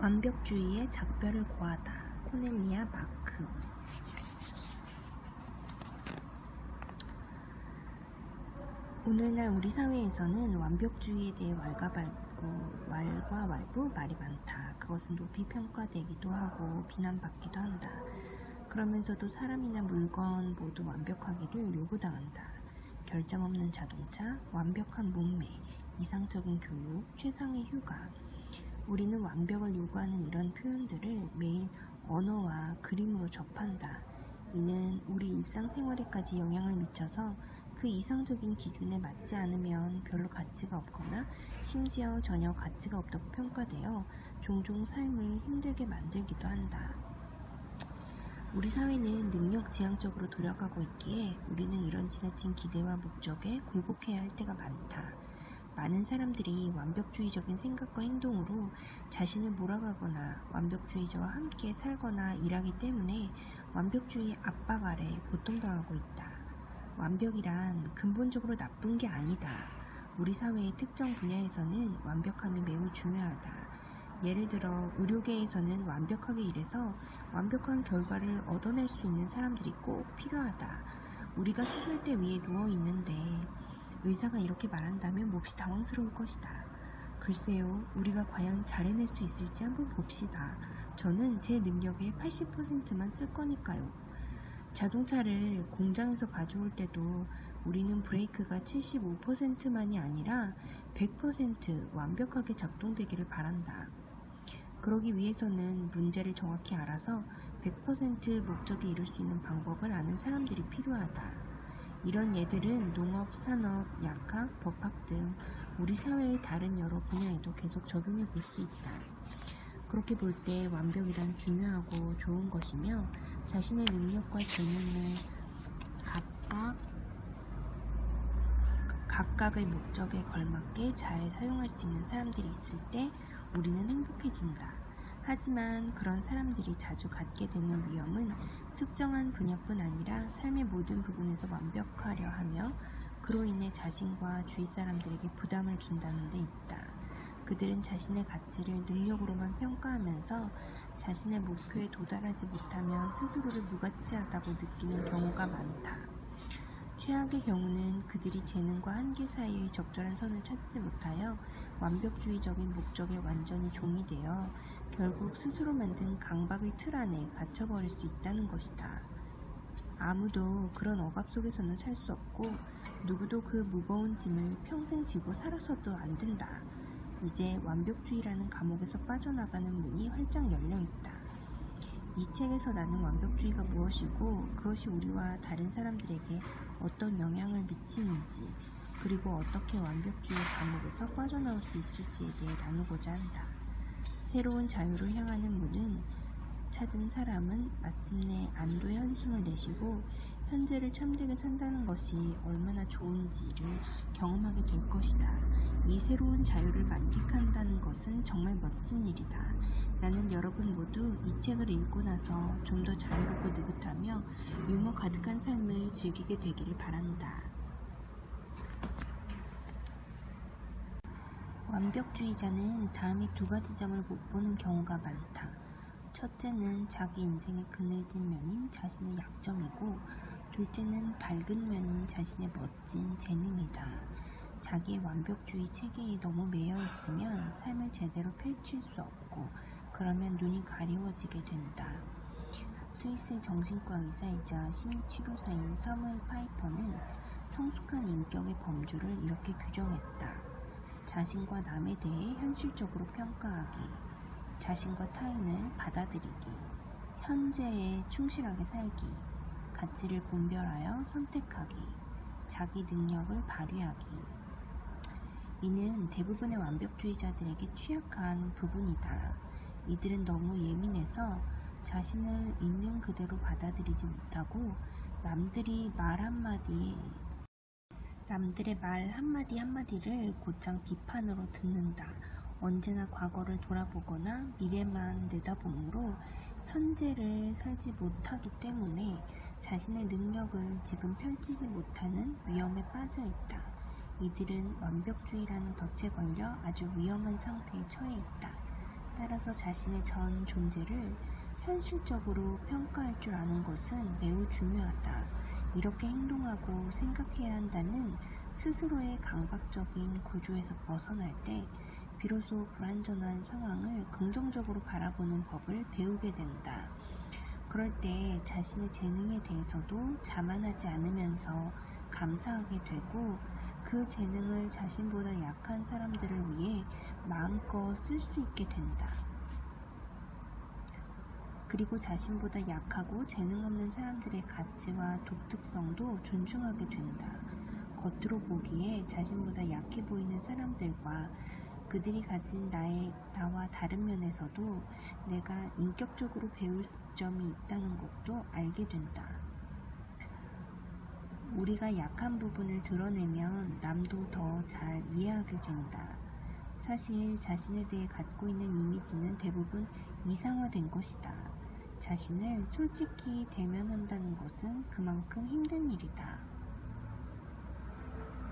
완벽주의에 작별을 고하다. 코넬리아 마크. 오늘날 우리 사회에서는 완벽주의에 대해 왈가왈부, 왈가왈부 말이 많다. 그것은 높이 평가되기도 하고 비난받기도 한다. 그러면서도 사람이나 물건 모두 완벽하기를 요구당한다. 결점 없는 자동차, 완벽한 몸매, 이상적인 교육, 최상의 휴가. 우리는 완벽을 요구하는 이런 표현들을 매일 언어와 그림으로 접한다. 이는 우리 일상생활에까지 영향을 미쳐서 그 이상적인 기준에 맞지 않으면 별로 가치가 없거나 심지어 전혀 가치가 없다고 평가되어 종종 삶을 힘들게 만들기도 한다. 우리 사회는 능력 지향적으로 돌아가고 있기에 우리는 이런 지나친 기대와 목적에 굴복해야 할 때가 많다. 많은 사람들이 완벽주의적인 생각과 행동으로 자신을 몰아가거나 완벽주의자와 함께 살거나 일하기 때문에 완벽주의 압박 아래 고통당하고 있다. 완벽이란 근본적으로 나쁜 게 아니다. 우리 사회의 특정 분야에서는 완벽함이 매우 중요하다. 예를 들어 의료계에서는 완벽하게 일해서 완벽한 결과를 얻어낼 수 있는 사람들이 꼭 필요하다. 우리가 수술대 위에 누워 있는데 의사가 이렇게 말한다면 몹시 당황스러울 것이다. 글쎄요, 우리가 과연 잘 해낼 수 있을지 한번 봅시다. 저는 제 능력의 80%만 쓸 거니까요. 자동차를 공장에서 가져올 때도 우리는 브레이크가 75%만이 아니라 100% 완벽하게 작동되기를 바란다. 그러기 위해서는 문제를 정확히 알아서 100% 목적에 이룰 수 있는 방법을 아는 사람들이 필요하다. 이런 예들은 농업, 산업, 약학, 법학 등 우리 사회의 다른 여러 분야에도 계속 적용해 볼 수 있다. 그렇게 볼 때 완벽이란 중요하고 좋은 것이며 자신의 능력과 재능을 각각 각각의 목적에 걸맞게 잘 사용할 수 있는 사람들이 있을 때 우리는 행복해진다. 하지만 그런 사람들이 자주 갖게 되는 위험은 특정한 분야뿐 아니라 삶의 모든 부분에서 완벽하려 하며 그로 인해 자신과 주위 사람들에게 부담을 준다는 데 있다. 그들은 자신의 가치를 능력으로만 평가하면서 자신의 목표에 도달하지 못하면 스스로를 무가치하다고 느끼는 경우가 많다. 최악의 경우는 그들이 재능과 한계 사이의 적절한 선을 찾지 못하여 완벽주의적인 목적에 완전히 종이 되어 결국 스스로 만든 강박의 틀 안에 갇혀버릴 수 있다는 것이다. 아무도 그런 억압 속에서는 살 수 없고 누구도 그 무거운 짐을 평생 지고 살아서도 안 된다. 이제 완벽주의라는 감옥에서 빠져나가는 문이 활짝 열려 있다. 이 책에서 나는 완벽주의가 무엇이고 그것이 우리와 다른 사람들에게 어떤 영향을 미치는지 그리고 어떻게 완벽주의 감옥에서 빠져나올 수 있을지에 대해 나누고자 한다. 새로운 자유를 향하는 문은 찾은 사람은 마침내 안도의 한숨을 내쉬고 현재를 참되게 산다는 것이 얼마나 좋은지를 경험하게 될 것이다. 이 새로운 자유를 만끽한다는 것은 정말 멋진 일이다. 나는 여러분 모두 이 책을 읽고 나서 좀 더 자유롭고 느긋하며 유머 가득한 삶을 즐기게 되기를 바란다. 완벽주의자는 다음의 두 가지 점을 못 보는 경우가 많다. 첫째는 자기 인생의 그늘진 면인 자신의 약점이고, 둘째는 밝은 면인 자신의 멋진 재능이다. 자기의 완벽주의 체계에 너무 매여 있으면 삶을 제대로 펼칠 수 없고, 그러면 눈이 가리워지게 된다. 스위스 정신과 의사이자 심리치료사인 사무엘 파이퍼는 성숙한 인격의 범주를 이렇게 규정했다. 자신과 남에 대해 현실적으로 평가하기, 자신과 타인을 받아들이기, 현재에 충실하게 살기, 가치를 분별하여 선택하기, 자기 능력을 발휘하기. 이는 대부분의 완벽주의자들에게 취약한 부분이다. 이들은 너무 예민해서 자신을 있는 그대로 받아들이지 못하고 남들이 말 한마디 남들의 말 한마디 한마디를 곧장 비판으로 듣는다. 언제나 과거를 돌아보거나 미래만 내다보므로 현재를 살지 못하기 때문에 자신의 능력을 지금 펼치지 못하는 위험에 빠져 있다. 이들은 완벽주의라는 덫에 걸려 아주 위험한 상태에 처해 있다. 따라서 자신의 전 존재를 현실적으로 평가할 줄 아는 것은 매우 중요하다. 이렇게 행동하고 생각해야 한다는 스스로의 강박적인 구조에서 벗어날 때 비로소 불완전한 상황을 긍정적으로 바라보는 법을 배우게 된다. 그럴 때 자신의 재능에 대해서도 자만하지 않으면서 감사하게 되고 그 재능을 자신보다 약한 사람들을 위해 마음껏 쓸 수 있게 된다. 그리고 자신보다 약하고 재능 없는 사람들의 가치와 독특성도 존중하게 된다. 겉으로 보기에 자신보다 약해 보이는 사람들과 그들이 가진 나의 나와 다른 면에서도 내가 인격적으로 배울 점이 있다는 것도 알게 된다. 우리가 약한 부분을 드러내면 남도 더 잘 이해하게 된다. 사실 자신에 대해 갖고 있는 이미지는 대부분 이상화된 것이다. 자신을 솔직히 대면한다는 것은 그만큼 힘든 일이다.